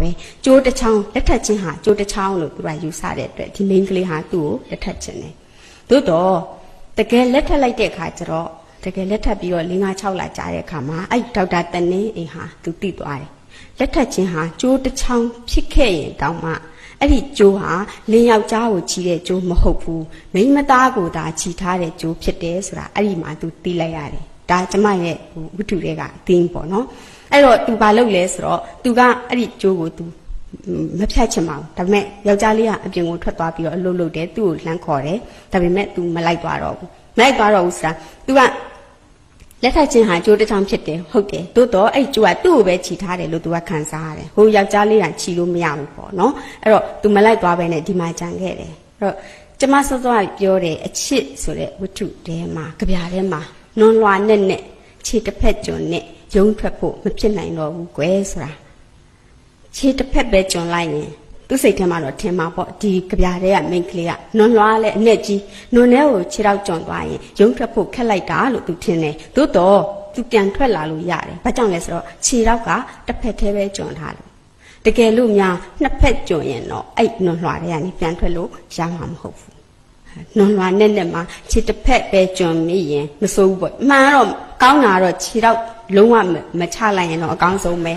ပဲကျိုးတစ်ချောင်းလက်ထပ်ချင်းဟာကျိုးတစ်ချောင်းလို့သူကယူဆတဲ့အတွက်ဒီမိန်းကလေးဟာသူ့ကိုလက်ထပ်ချင်းတယ်သို့တော့တကယ်လက်ထပ်လိုက်တဲ့အခါကျတော့တကယ်လက်ထပ်ပြီးတော့၄၅6လကြာတဲ့အခါမှာအဲ့ဒေါက်တာတနင်းအိမ်ဟာသူတိသွားတယ်လက်ထပ်ချင်းဟာကျိုးတစ်ချောင်းဖြစ်ခဲ့ရင်တောင်မှအဲ့ဒီကျိုးဟာလင်းယောက်ျားကိုချီတဲ့ကျိုးမဟုတ်ဘူးမိန်းမသားကိုသာချီထားတဲ့ကျိုးဖြစ်တယ်ဆိုတာအဲ့ဒီမှာသူသိလိုက်ရတယ်ဒါကျမရဲ့ဟိုဝတ္ထုတွေကအသင်းပေါ့နော် အဲ့တော့သူဘာလုပ်လဲဆိုတော့သူကအဲ့ဒီကျိုးကိုသူမဖြတ်ချင်ပါဘူးဒါပေမဲ့ယောက်ျားလေးကအပြင်ကိုထွက်သွားပြီးတော့အလုပ်လုပ်တယ်သူ့ကိုလှမ်းခေါ်တယ်ဒါပေမဲ့သူမလိုက်သွားတော့ဘူးမလိုက်သွားတော့ဘူးဆိုတာသူကလက်ထပ်ချင်းဟာကြိုးတစ်ချောင်းဖြစ်တယ်ဟုတ်တယ်သို့တော့အဲ့ကြိုးကသူ့ကိုပဲခြိထားတယ်လို့သူကခံစားရတယ်ဟိုယောက်ျားလေးကခြိလို့မရဘူးပေါ့နော်အဲ့တော့သူမလိုက်သွားပဲနဲ့ဒီမှာကြံခဲ့တယ်အဲ့တော့ကျမစောစောကပြောတယ်အချစ်ဆိုတဲ့ဝတ္ထုထဲမှာကြပြထဲမှာနွန်လွာနဲ့နဲ့ခြေတစ်ဖက်ကျွန်းနဲ့ ရုံးထွက်ဖို့မဖြစ်နိုင်တော့ဘူးကွယ်ဆိုတာခြေတစ်ဖက်ပဲကျွန်းလိုက်ရင်သူ့စိတ်ထဲမှာတော့ထင်မှာပေါ့ဒီကြပြတဲ့ကမိန်းကလေးကနွန်လွာလည်းအနဲ့ကြီးနွန်ထဲကိုခြေတော့ကျွန်းသွားရင်ရုံးထွက်ဖို့ခက်လိုက်တာလို့သူထင်တယ်သို့တော့သူပြန်ထွက်လာလို့ရတယ်ဘာကြောင့်လဲဆိုတော့ခြေတော့ကတစ်ဖက်တည်းပဲကျွန်းထားလို့တကယ်လို့များနှစ်ဖက်ကျွန်းရင်တော့အဲ့နွန်လွာတဲ့ကနေပြန်ထွက်လို့ရမှာမဟုတ်ဘူးနွန်လွာနဲ့နဲ့မှာခြေတစ်ဖက်ပဲကျွန်းမိရင်မစိုးဘူးပေါ့အမှန်တော့ကောင်းတာတော့ခြေတော့ လုံးဝမချလိုက်ရင်တော့အကောင်းဆုံးပဲ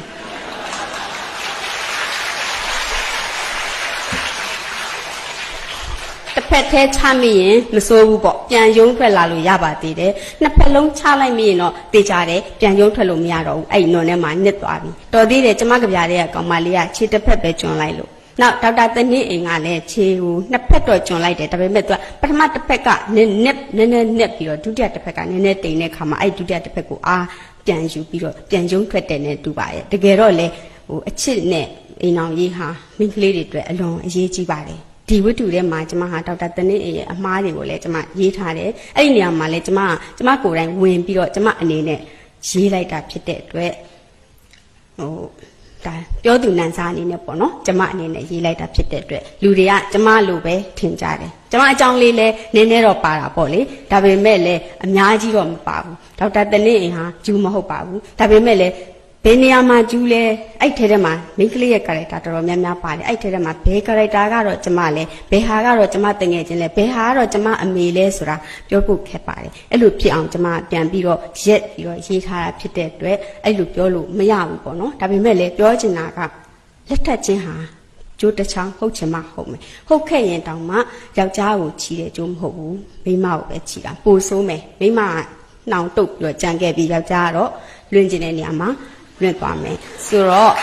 တစ်ဖက်သေးချမိရင်မစိုးဘူးပေါ့ပြန်ယုံထွက်လာလို့ရပါသေးတယ်နှစ်ဖက်လုံးချလိုက်မိရင်တော့တေချာတယ်ပြန်ယုံထွက်လို့မရတော့ဘူးအဲ့နွန်ထဲမှာနစ်သွားပြီတော်သေးတယ်ကျမကဗျာတွေကကောင်မလေးကခြေတစ်ဖက်ပဲကျွန်းလိုက်လို့ နောက်ဒေါက်တာတနည်းအိမ်ကလည်းခြေကိုနှစ်ဖက်တော့ကျွန်းလိုက်တယ်ဒါပေမဲ့သူကပထမတစ်ဖက်ကနည်းနည်းနည်းနည်းနက်ပြီးတော့ဒုတိယတစ်ဖက်ကနည်းနည်းတိမ်တဲ့ခါမှာအဲ့ဒုတိယတစ်ဖက်ကိုအားပြန်ယူပြီးတော့ပြန်ယုံထွက်တယ်နဲ့တူပါရဲ့တကယ်တော့လေဟိုအချစ်နဲ့အိမ်အောင်ရေးဟာမိန်းကလေးတွေအတွက်အလွန်အရေးကြီးပါတယ်ဒီဝတ္ထုထဲမှာကျမဟာဒေါက်တာတနင်းအေရဲ့အမားတွေကိုလည်းကျမရေးထားတယ်အဲ့ဒီနေရာမှာလည်းကျမကျမကိုယ်တိုင်ဝင်ပြီးတော့ကျမအနေနဲ့ရေးလိုက်တာဖြစ်တဲ့အတွက်ဟို ဒါပြောသူနန်းစားအနေနဲ့ပေါ့နော်ကျမအနေနဲ့ရေးလိုက်တာဖြစ်တဲ့အတွက်လူတွေကကျမလိုပဲထင်ကြတယ်ကျမအကြောင်းလေးလဲနည်းနည်းတော့ပါတာပေါ့လေဒါပေမဲ့လည်းအများကြီးတော့မပါဘူးဒေါက်တာတနင်းအိမ်ဟာဂျူးမဟုတ်ပါဘူးဒါပေမဲ့လည်း ဘယ်နေရာမှာကျူးလဲအဲ့ထဲထဲမှာမိန်းကလေးရဲ့ character တော်တော်များများပါတယ်အဲ့ထဲထဲမှာဘယ် character ကတော့ကျမလဲဘယ်ဟာကတော့ကျမတငယ်ချင်းလဲဘယ်ဟာကတော့ကျမအမေလဲဆိုတာပြောဖို့ခက်ပါတယ်အဲ့လိုဖြစ်အောင်ကျမပြန်ပြီးတော့ရက်ပြီးတော့ရေးထားတာဖြစ်တဲ့အတွက်အဲ့လိုပြောလို့မရဘူးပေါ့နော်ဒါပေမဲ့လည်းပြောချင်တာကလက်ထက်ချင်းဟာကျိုးတစ်ချောင်းဟုတ်ချင်မှဟုတ်မယ်ဟုတ်ခဲ့ရင်တောင်မှယောက်ျားကိုချီတယ်ကျိုးမဟုတ်ဘူးမိန်းမကိုပဲချီတာပိုဆိုးမယ်မိန်းမကနှောင်တုတ်ပြီးတော့ကြံခဲ့ပြီးယောက်ျားကတော့လွင်ကျင်တဲ့နေရာမှာ လွင့်သွားမယ်ဆိုတော့